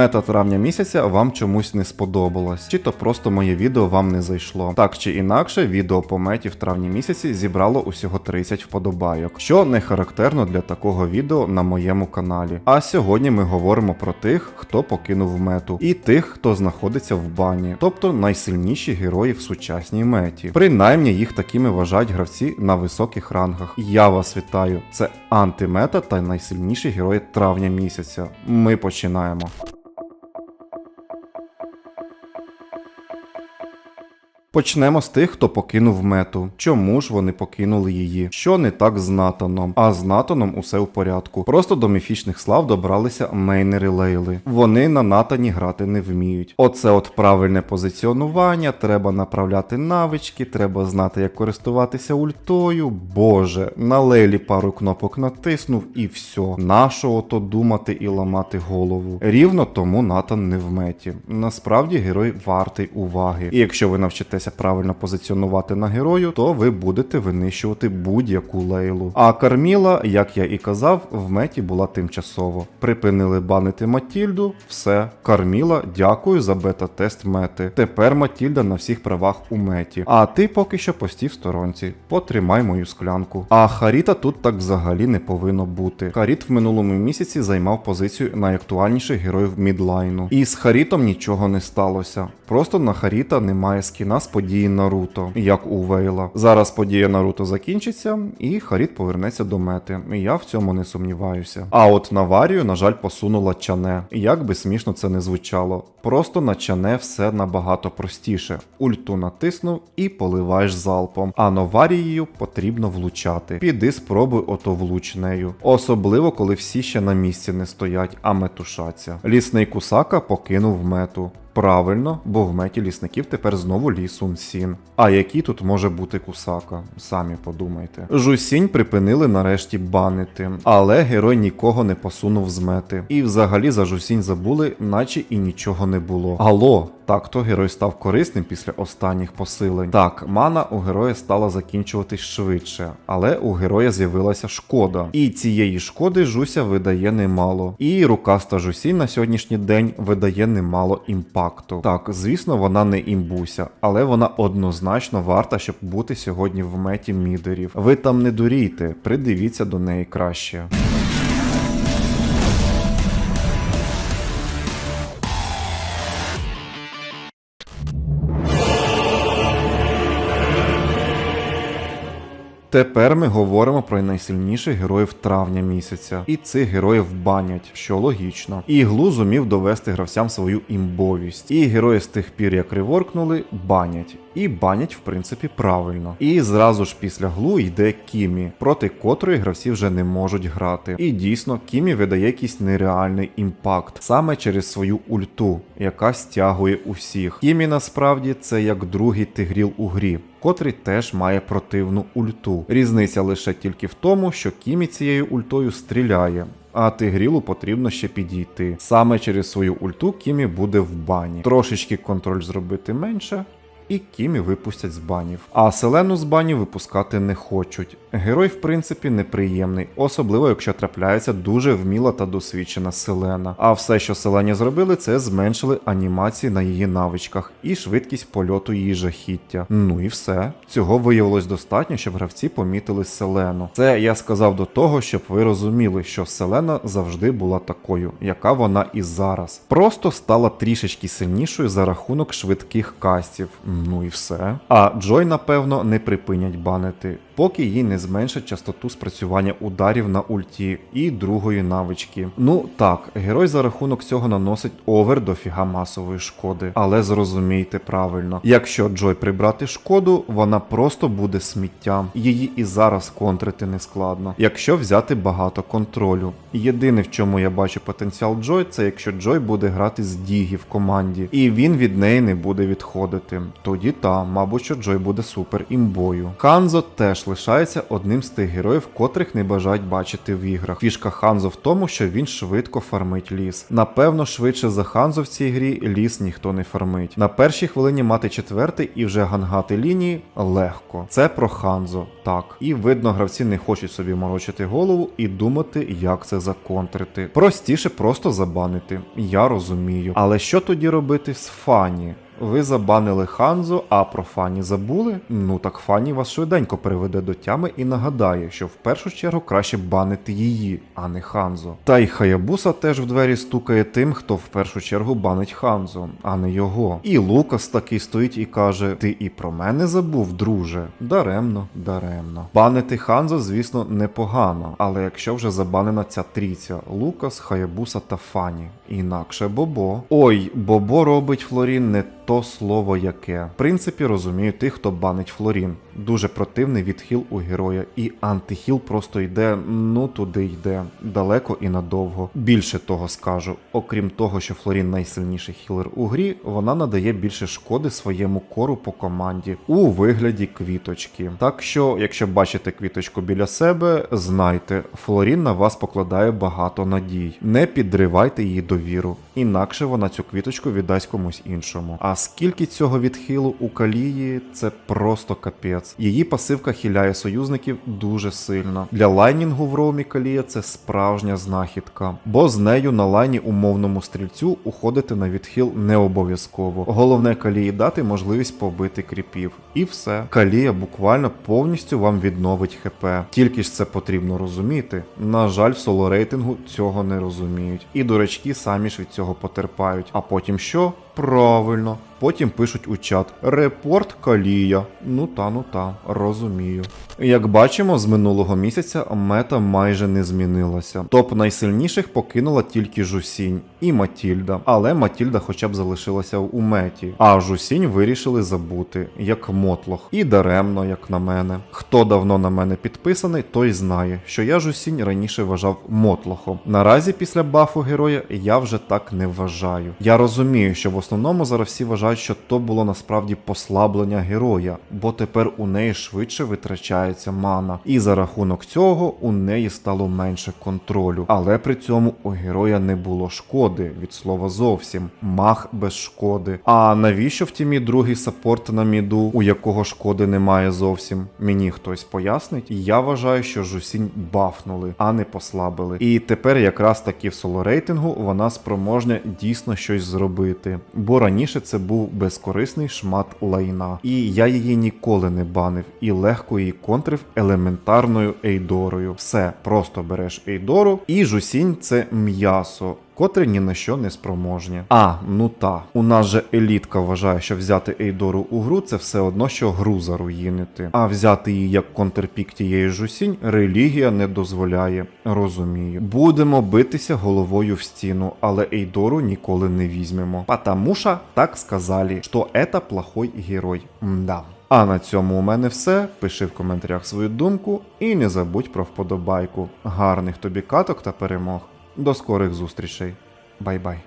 Мета травня місяця вам чомусь не сподобалась, чи то просто моє відео вам не зайшло. Так чи інакше, відео по меті в травні місяці зібрало усього 30 вподобайок, що не характерно для такого відео на моєму каналі. А сьогодні ми говоримо про тих, хто покинув мету, і тих, хто знаходиться в бані, тобто найсильніші герої в сучасній меті. Принаймні їх такими вважають гравці на високих рангах. Я вас вітаю! Це антимета та найсильніші герої травня місяця. Ми починаємо. Почнемо з тих, хто покинув мету. Чому ж вони покинули її? Що не так з Натаном? А з Натаном усе в порядку. Просто до міфічних слав добралися мейнери Лейли. Вони на Натані грати не вміють. Оце от правильне позиціонування, треба направляти навички, треба знати, як користуватися ультою. Боже, на Лейлі пару кнопок натиснув і все. Нашого то думати і ламати голову. Рівно тому Натан не в меті. Насправді герой вартий уваги. І якщо ви навчитеся правильно позиціонувати на герою, то ви будете винищувати будь-яку лейлу. А Карміла, як я і казав, в меті була тимчасово. Припинили банити Матільду, все. Карміла, дякую за бета-тест мети. Тепер Матільда на всіх правах у меті. А ти поки що постій в сторонці. Потримай мою склянку. А Харіта тут так взагалі не повинно бути. Харіт в минулому місяці займав позицію найактуальніших героїв мідлайну. І з Харітом нічого не сталося. Просто на Харіта немає скіна з події Наруто, як у Вейла. Зараз подія Наруто закінчиться, і Харіт повернеться до мети. Я в цьому не сумніваюся. А от Наварію, на жаль, посунула Чане. Як би смішно це не звучало. Просто на Чане все набагато простіше. Ульту натиснув і поливаєш залпом. А Новарією потрібно влучати. Піди спробуй ото влуч нею. Особливо, коли всі ще на місці не стоять, а метушаться. Лісний кусака покинув мету. Правильно, бо в меті лісників тепер знову Лі Сун Сін. А який тут може бути кусака? Самі подумайте. Жусінь припинили нарешті банити, але герой нікого не посунув з мети. І взагалі за Жусінь забули, наче і нічого не було. Алло, так то герой став корисним після останніх посилень. Так, мана у героя стала закінчуватись швидше, але у героя з'явилася шкода. І цієї шкоди Жуся видає немало. І рукаста Жусінь на сьогоднішній день видає немало імпакту. Так, звісно, вона не імбуся, але вона однозначно варта, щоб бути сьогодні в меті мідерів. Ви там не дурійте, придивіться до неї краще. Тепер ми говоримо про найсильніших героїв травня місяця, і цих героїв банять, що логічно. І глу зумів довести гравцям свою імбовість. І герої з тих пір, як реворкнули, банять. І банять, в принципі, правильно. І зразу ж після глу йде Кімі, проти котрої гравці вже не можуть грати. І дійсно, Кімі видає якийсь нереальний імпакт саме через свою ульту, яка стягує усіх. Кімі насправді це як другий тигріл у грі. Котрий теж має противну ульту. Різниця лише тільки в тому, що Кімі цією ультою стріляє. А Тигрілу потрібно ще підійти. Саме через свою ульту Кімі буде в бані. Трошечки контроль зробити менше, і Кімі випустять з банів. А Селену з банів випускати не хочуть. Герой, в принципі, неприємний, особливо якщо трапляється дуже вміла та досвідчена Селена. А все, що Селені зробили, це зменшили анімації на її навичках і швидкість польоту її жахіття. Ну і все. Цього виявилось достатньо, щоб гравці помітили Селену. Це я сказав до того, щоб ви розуміли, що Селена завжди була такою, яка вона і зараз. Просто стала трішечки сильнішою за рахунок швидких кастів. Ну і все. А Джой, напевно, не припинять банити, поки їй не зменшать частоту спрацювання ударів на ульті і другої навички. Ну так, герой за рахунок цього наносить овер до фіга масової шкоди. Але зрозумійте правильно, якщо Джой прибрати шкоду, вона просто буде сміттям. Її і зараз контрити не складно. Якщо взяти багато контролю. Єдине, в чому я бачу потенціал Джой, це якщо Джой буде грати з Дігі в команді, і він від неї не буде відходити. Тоді та, мабуть, що Джой буде супер імбою. Ханзо теж лишається одним з тих героїв, котрих не бажають бачити в іграх. Фішка Ханзо в тому, що він швидко фармить ліс. Напевно, швидше за Ханзо в цій грі ліс ніхто не фармить. На першій хвилині мати четвертий і вже гангати лінії легко. Це про Ханзо, так. І видно, гравці не хочуть собі морочити голову і думати, як це законтрити. Простіше просто забанити. Я розумію. Але що тоді робити з Фані? Ви забанили Ханзо, а про Фані забули? Ну так Фані вас швиденько приведе до тями і нагадає, що в першу чергу краще банити її, а не Ханзо. Та й Хаябуса теж в двері стукає тим, хто в першу чергу банить Ханзо, а не його. І Лукас такий стоїть і каже: Ти і про мене забув, друже. Даремно, даремно. Банити Ханзо, звісно, непогано, але якщо вже забанена ця трійця Лукас, Хаябуса та Фані. Інакше Бобо. Ой, Бобо робить Флорін не то слово яке. В принципі, розумію тих, хто банить Флорін. Дуже противний відхил у героя, і антихіл просто йде, ну туди йде, далеко і надовго. Більше того скажу, окрім того, що Флорін найсильніший хілер у грі, вона надає більше шкоди своєму кору по команді у вигляді квіточки. Так що, якщо бачите квіточку біля себе, знайте, Флорін на вас покладає багато надій. Не підривайте її довіру, інакше вона цю квіточку віддасть комусь іншому. А скільки цього відхилу у калії, це просто капець. Її пасивка хиляє союзників дуже сильно. Для лайнінгу в роумі калія це справжня знахідка, бо з нею на лайні умовному стрільцю уходити на відхил не обов'язково. Головне калії дати можливість побити кріпів. І все. Калія буквально повністю вам відновить ХП. Тільки ж це потрібно розуміти. На жаль, в соло рейтингу цього не розуміють. І дурачки самі ж від цього потерпають. А потім що? Правильно. Потім пишуть у чат Репорт Калія. Ну та, ну та, розумію. Як бачимо, з минулого місяця мета майже не змінилася. Топ найсильніших покинула тільки Жусінь і Матільда. Але Матільда хоча б залишилася у меті. А Жусінь вирішили забути, як мотлох. І даремно, як на мене. Хто давно на мене підписаний, той знає, що я Жусінь раніше вважав мотлохом. Наразі після бафу героя я вже так не вважаю. Я розумію, що в основному зараз всі вважають, що то було насправді послаблення героя, бо тепер у неї швидше витрачається мана, і за рахунок цього у неї стало менше контролю. Але при цьому у героя не було шкоди від слова зовсім. Мах без шкоди. А навіщо в тімі другий саппорт на міду, у якого шкоди немає зовсім? Мені хтось пояснить? Я вважаю, що Жусінь бафнули, а не послабили. І тепер якраз таки в соло рейтингу вона спроможна дійсно щось зробити. Бо раніше це був безкорисний шмат лайна. І я її ніколи не банив і легко її контрив елементарною ейдорою. Все, просто береш ейдору, і жусінь це м'ясо. Котре ні на що не спроможні. А, ну та. У нас же елітка вважає, що взяти Ейдору у гру це все одно, що гру заруїнити. А взяти її як контрпік тієї жусінь релігія не дозволяє. Розумію. Будемо битися головою в стіну, але Ейдору ніколи не візьмемо. Потому що так сказали, що это плохой герой. Мда. А на цьому у мене все. Пиши в коментарях свою думку і не забудь про вподобайку. Гарних тобі каток та перемог. До скорих зустрічей. Бай-бай.